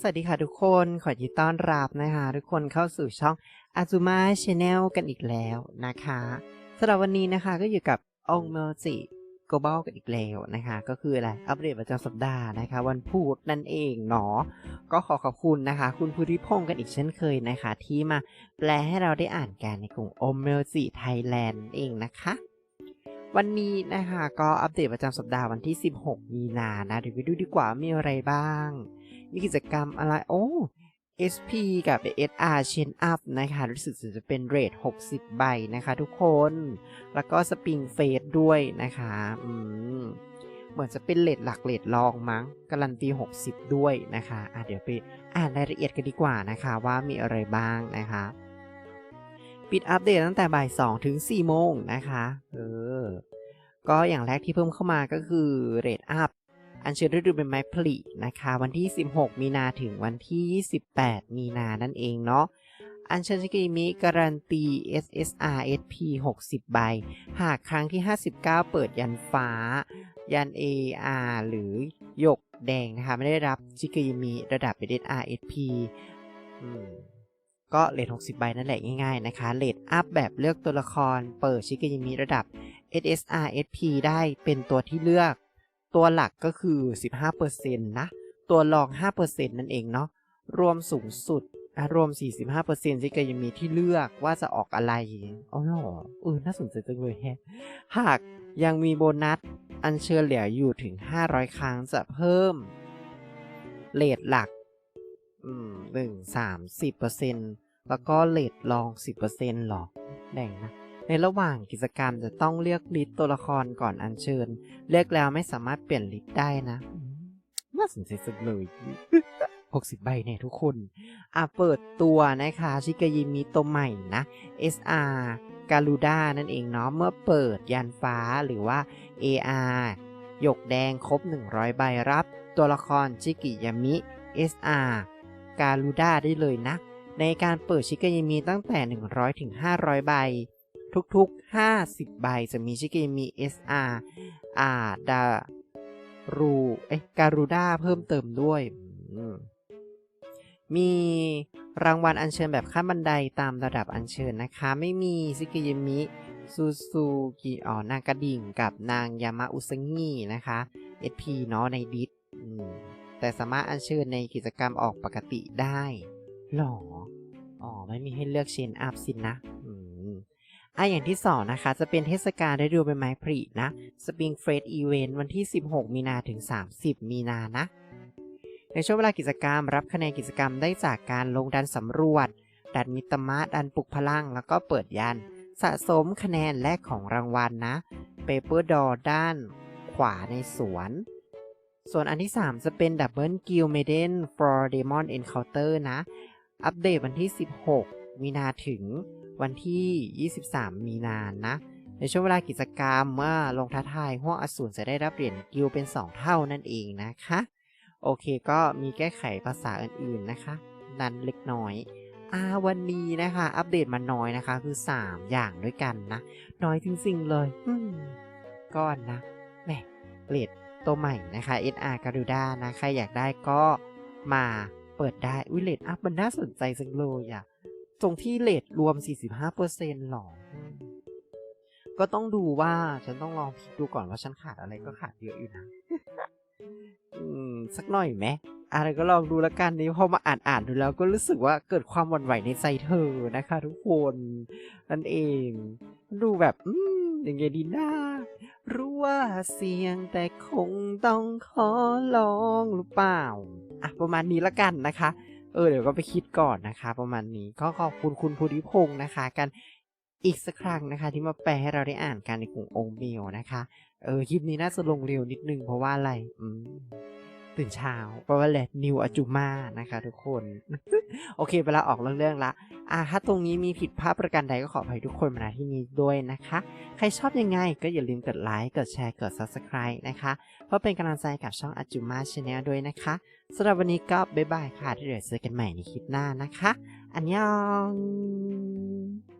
สวัสดีค่ะทุกคน ขอยินต้อนรับนะคะ ทุกคนเข้าสู่ช่อง Azuma Channel กันอีกแล้วนะคะสำหรับวันนี้นะคะก็อยู่กับองเมจิ Global กันอีกแล้วนะคะ ก็คืออะไร อัปเดตประจำสัปดาห์นะคะ วันพุธนั่นเองเนาะก็ขอขอบคุณนะคะ คุณภูริพงศ์กันอีกเช่นเคยนะคะ ที่มาแปลให้เราได้อ่านกันในกลุ่ม o m e l j i Thailand เองนะคะ วันนี้นะคะก็อัปเดตประจำสัปดาห์วันที่ 16 มีนานะเดี๋ยวไปดูดีกว่ามีอะไรบ้าง มีกิจกรรมอะไร โอ้ SP กับ SR Chain Up นะคะ รู้สึกจะเป็นเรท 60 ใบนะคะทุกคน แล้วก็สปริงเฟสด้วยนะคะอืมเหมือนจะเป็นเลทหลักเลทรองมั้งการันตี 60 ด้วยนะคะอะเดี๋ยวไปอ่านรายละเอียดกันดีกว่านะคะว่ามีอะไรบ้างนะคะปิดอัปเดตตั้งแต่บ่าย2ถึง4โมงนะคะเก็อย่างแรกที่เพิ่มเข้ามาก็คือเรทอัพอัญเชิญฤดูเป็นไม้ผลินะคะ วันที่ 16 มีนาถึงวันที่ 28 มีนานั่นเองเนาะอัญเชิญชิกิมิการันตี SSR SP 60 ใบ หากครั้งที่ 59 เปิดยันฟ้า ยัน AR หรือหยกแดงนะคะ ไม่ได้รับชิกิมิระดับ SSR SP ก็เลท60 ใบนั่นแหละง่ายๆนะคะเลทอัพแบบเลือกตัวละครเปิดชิกิมิระดับ SSR SP ได้เป็นตัวที่เลือก ตัวหลักก็คือ 15%นะ ตัวรอง 5%นั่นเองเนาะ รวมสูงสุดอะรวม 45%ที่ก็ยังมีที่เลือกว่าจะออกอะไร อ๋อเหรอเออ น่าสนใจจังเลยแฮะ หากยังมีโบนัส อันเชิญเหลืออยู่ถึง 500 ครั้งจะเพิ่มเลทหลักหนึ่งสามสิบเปอร์เซ็นแล้วก็เลทรองสิบเปอร์เซ็นหรอแบ่งนะ ในระหว่างกิจกรรมจะต้องเลือกลิสต์ตัวละครก่อนอัญเชิญ เลือกแล้วไม่สามารถเปลี่ยนลิสต์ได้นะอืมน่าสนใจสุดเลย 60 ใบเนี่ยทุกคน อะเปิดตัวนะคะชิกายิมิตัวใหม่นะ SR การูด้านั่นเองเนาะ เมื่อเปิดยันฟ้าหรือว่า AR หยกแดงครบ 100 ใบรับ ตัวละครชิกิยามิ SR การูด้าได้เลยนะ ในการเปิดชิกายามิตั้งแต่ 100ถึง500 ใบ ทุกๆ 50 ใบจะมีชิเกมิ SR อาดารูเอ๊ะการูด้าเพิ่มเติมด้วย มีรางวัลอัญเชิญแบบขั้นบันไดตามระดับอัญเชิญนะคะ ไม่มีซิกิยมิซูซูกิอ๋อนางกระดิ่งกับนางยามะอุซงินะคะ SP เนาะในดิสแต่สามารถอัญเชิญในกิจกรรมออกปกติได้หรอ อ๋อ ไม่มีให้เลือกเชนอัพสินนะอืม อะอย่างที่สองนะคะ จะเป็นเทศกาลได้ดูใบไม้ผลินะ Spring f r e s h Event วันที่ 16 มีนาถึง 30 มีนานะ ในช่วงเวลากิจกรรมรับคะแนนกิจกรรมได้จากการลงดันสำรวจ ดันมิตรมาดันปลุกพลัง แล้วก็เปิดยัน สะสมคะแนนแลกของรางวัลนะ Paper d o r ด้านขวาในสวน ส่วนอันที่ 3 จะเป็น Double Guild Maiden for Demon Encounter นะ อัปเดตวันที่ 16 มีนาถึง วันที่ 23 มีนานะ ในช่วงเวลากิจกรรมเมื่อลงท้าทายห้วงอสูรจะได้รับเหรียญกิลเป็น 2 เท่านั่นเองนะคะ โอเคก็มีแก้ไขภาษาอื่นๆนะคะ นั้นเล็กน้อยอาวันนี้นะคะ อัปเดตมาน้อยนะคะ คือ 3 อย่างด้วยกันนะ น้อยจริงๆเลย อืมก้อนนะแหมเลดตัวใหม่นะคะ SR การูด้านะ ใครอยากได้ก็มาเปิดได้ อุ้ยเลดอัพมันน่าสนใจจังเลยอะ ตรงที่เลดรวม 45%หรอ ก็ต้องดูว่าฉันต้องลองพิกดูก่อนว่าฉันขาดอะไรก็ขาดเยอะอยู่นะ อืม สักหน่อยไหมอะไรก็ลองดูแล้วกันนี่พอมาอ่านอ่านดูแล้วก็รู้สึกว่าเกิดความหวั่นไหวในใจเธอนะคะ ทุกคนนั่นเอง ดูแบบ อืมอย่างไงดีนะรู้ว่าเสี่ยงแต่คงต้องขอลองหรือเปล่า อะ ประมาณนี้ละกันนะคะ เออเดี๋ยวก็ไปคิดก่อนนะคะ ประมาณนี้ก็ขอบคุณคุณภูริพงศ์นะคะ กันอีกสักครั้งนะคะ ที่มาแปลให้เราได้อ่านกันในกลุ่มองค์เมลนะคะ เออคลิปนี้น่าจะลงเร็วนิดนึงเพราะว่าอะไร อืม ตื่นเช้าเพราะว่าแหละนิวอจุมานะคะทุกคน โอเคเวลาออกเรื่องๆละอ่าถ้าตรงนี้มีผิดพลาดประการใดก็ขออภัยทุกคนมาณที่นี้ด้วยนะคะ ใครชอบยังไงก็อย่าลืมกดไลค์กดแชร์กด subscribe นะคะ เพื่อเป็นกำลังใจกับช่องอจุมาชาแนลด้วยนะคะสำหรับวันนี้ก็บ๊ายบายค่ะที่เดี๋ยวเจอกันใหม่ในคลิปหน้านะคะ อันยอง